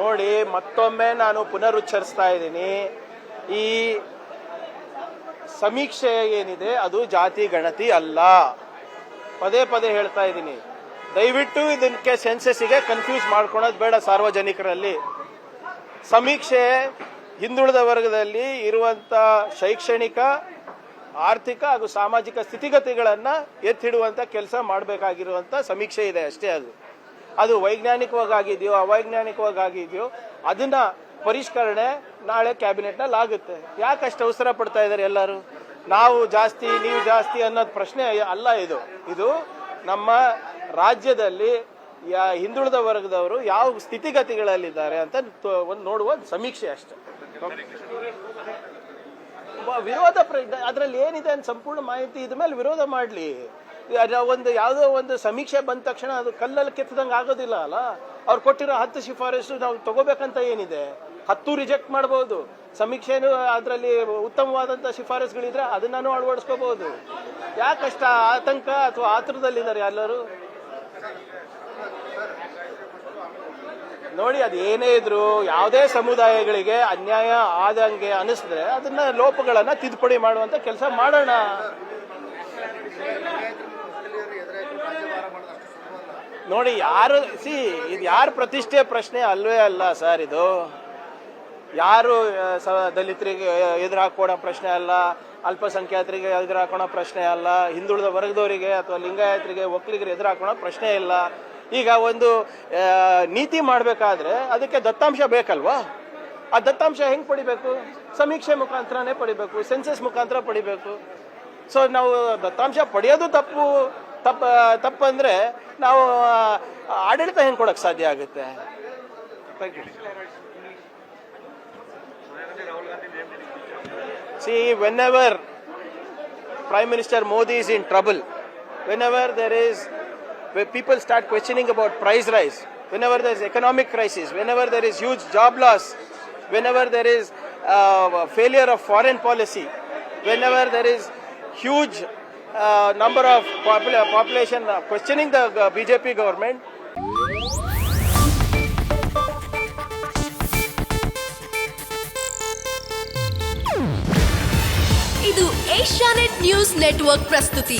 ನೋಡಿ, ಮತ್ತೊಮ್ಮೆ ನಾನು ಪುನರುಚ್ಚರಿಸ್ತಾ ಇದ್ದೀನಿ. ಈ ಸಮೀಕ್ಷೆ ಏನಿದೆ, ಅದು ಜಾತಿ ಗಣತಿ ಅಲ್ಲ. ಪದೇ ಪದೇ ಹೇಳ್ತಾ ಇದ್ದೀನಿ. ದಯವಿಟ್ಟು ಇದಕ್ಕೆ ಸೆನ್ಸಸ್ಗೆ ಕನ್ಫ್ಯೂಸ್ ಮಾಡ್ಕೊಳೋದು ಬೇಡ ಸಾರ್ವಜನಿಕರಲ್ಲಿ. ಸಮೀಕ್ಷೆ ಹಿಂದುಳಿದ ವರ್ಗದಲ್ಲಿ ಇರುವಂತ ಶೈಕ್ಷಣಿಕ ಆರ್ಥಿಕ ಹಾಗೂ ಸಾಮಾಜಿಕ ಸ್ಥಿತಿಗತಿಗಳನ್ನು ಎತ್ತಿಡುವಂತ ಕೆಲಸ ಮಾಡಬೇಕಾಗಿರುವಂತ ಸಮೀಕ್ಷೆ ಇದೆ ಅಷ್ಟೇ ಅದು. ಅದು ವೈಜ್ಞಾನಿಕವಾಗಿ ಆಗಿದೆಯೋ ಅವೈಜ್ಞಾನಿಕವಾಗಿ ಆಗಿದೆಯೋ ಅದನ್ನ ಪರಿಷ್ಕರಣೆ ನಾಳೆ ಕ್ಯಾಬಿನೆಟ್ನಲ್ಲಿ ಆಗುತ್ತೆ. ಯಾಕೆ ಅಷ್ಟು ಅವಸರ ಪಡ್ತಾ ಇದ್ದಾರೆ ಎಲ್ಲರೂ? ನಾವು ಜಾಸ್ತಿ, ನೀವು ಜಾಸ್ತಿ ಅನ್ನೋದು ಪ್ರಶ್ನೆ ಅಲ್ಲ ಇದು. ಇದು ನಮ್ಮ ರಾಜ್ಯದಲ್ಲಿ ಯಾ ಹಿಂದುಳಿದ ವರ್ಗದವರು ಯಾವ ಸ್ಥಿತಿಗತಿಗಳಲ್ಲಿದ್ದಾರೆ ಅಂತ ಒಂದು ನೋಡುವ ಸಮೀಕ್ಷೆ ಅಷ್ಟೇ. ವಿರೋಧ ಅದರಲ್ಲಿ ಏನಿದೆ ಅಂತ ಸಂಪೂರ್ಣ ಮಾಹಿತಿ ಇದ ಮೇಲೆ ವಿರೋಧ ಮಾಡಲಿ. ಒಂದು ಯಾವುದೋ ಒಂದು ಸಮೀಕ್ಷೆ ಬಂದ ತಕ್ಷಣ ಅದು ಕಲ್ಲಲ್ಲಿ ಕೆತ್ತದಂಗೆ ಆಗೋದಿಲ್ಲ ಅಲ್ಲ? ಅವ್ರು ಕೊಟ್ಟಿರೋ ಹತ್ತು ಶಿಫಾರಸು ನಾವು ತಗೋಬೇಕಂತ ಏನಿದೆ? ಹತ್ತು ರಿಜೆಕ್ಟ್ ಮಾಡ್ಬೋದು. ಸಮೀಕ್ಷೆನೂ ಅದರಲ್ಲಿ ಉತ್ತಮವಾದಂಥ ಶಿಫಾರಸುಗಳಿದ್ರೆ ಅದನ್ನೂ ಅಳವಡಿಸ್ಕೋಬಹುದು ಯಾಕಷ್ಟ ಆತಂಕ ಅಥವಾ ಆತುರದಲ್ಲಿದ್ದಾರೆ ಎಲ್ಲರೂ? ನೋಡಿ ಅದು ಏನೇ ಇದ್ರು ಯಾವುದೇ ಸಮುದಾಯಗಳಿಗೆ ಅನ್ಯಾಯ ಆದಂಗೆ ಅನಿಸಿದ್ರೆ ಅದನ್ನ ಲೋಪಗಳನ್ನ ತಿದ್ದುಪಡಿ ಮಾಡುವಂತ ಕೆಲಸ ಮಾಡೋಣ. ನೋಡಿ ಯಾರು, ಸಿ, ಇದು ಯಾರು ಪ್ರತಿಷ್ಠೆ ಪ್ರಶ್ನೆ ಅಲ್ವೇ ಅಲ್ಲ ಸರ್ ಇದು. ಯಾರು ದಲಿತರಿಗೆ ಎದುರು ಹಾಕೋಣ ಪ್ರಶ್ನೆ ಅಲ್ಲ, ಅಲ್ಪಸಂಖ್ಯಾತರಿಗೆ ಎದುರು ಹಾಕೋಣ ಪ್ರಶ್ನೆ ಅಲ್ಲ, ಹಿಂದುಳಿದ ವರ್ಗದವರಿಗೆ ಅಥವಾ ಲಿಂಗಾಯತರಿಗೆ, ಒಕ್ಕಲಿಗರಿಗೆ ಎದುರು ಹಾಕೋಣ ಪ್ರಶ್ನೆ ಇಲ್ಲ. ಈಗ ಒಂದು ನೀತಿ ಮಾಡಬೇಕಾದ್ರೆ ಅದಕ್ಕೆ ದತ್ತಾಂಶ ಬೇಕಲ್ವಾ? ಆ ದತ್ತಾಂಶ ಹೆಂಗೆ ಪಡಿಬೇಕು? ಸಮೀಕ್ಷೆ ಮುಖಾಂತರನೇ ಪಡಿಬೇಕು ಸೆನ್ಸಸ್ ಮುಖಾಂತರ ಪಡಿಬೇಕು. ಸೊ ನಾವು ದತ್ತಾಂಶ ಪಡೆಯೋದು ತಪ್ಪು ತಪ್ಪ ತಪ್ಪಂದ್ರೆ ನಾವು ಆಡಳಿತ ಹೆಂಗೆ ಕೊಡೋಕೆ ಸಾಧ್ಯ ಆಗುತ್ತೆ? See whenever prime minister Modi is in trouble whenever there is, where people start questioning about price rise, whenever there is economic crisis, whenever there is huge job loss, whenever there is uh, failure of foreign policy, whenever there is huge uh, number of popula- population uh, questioning the uh, BJP government, ಇದು Asianet news network ಪ್ರಸ್ತುತಿ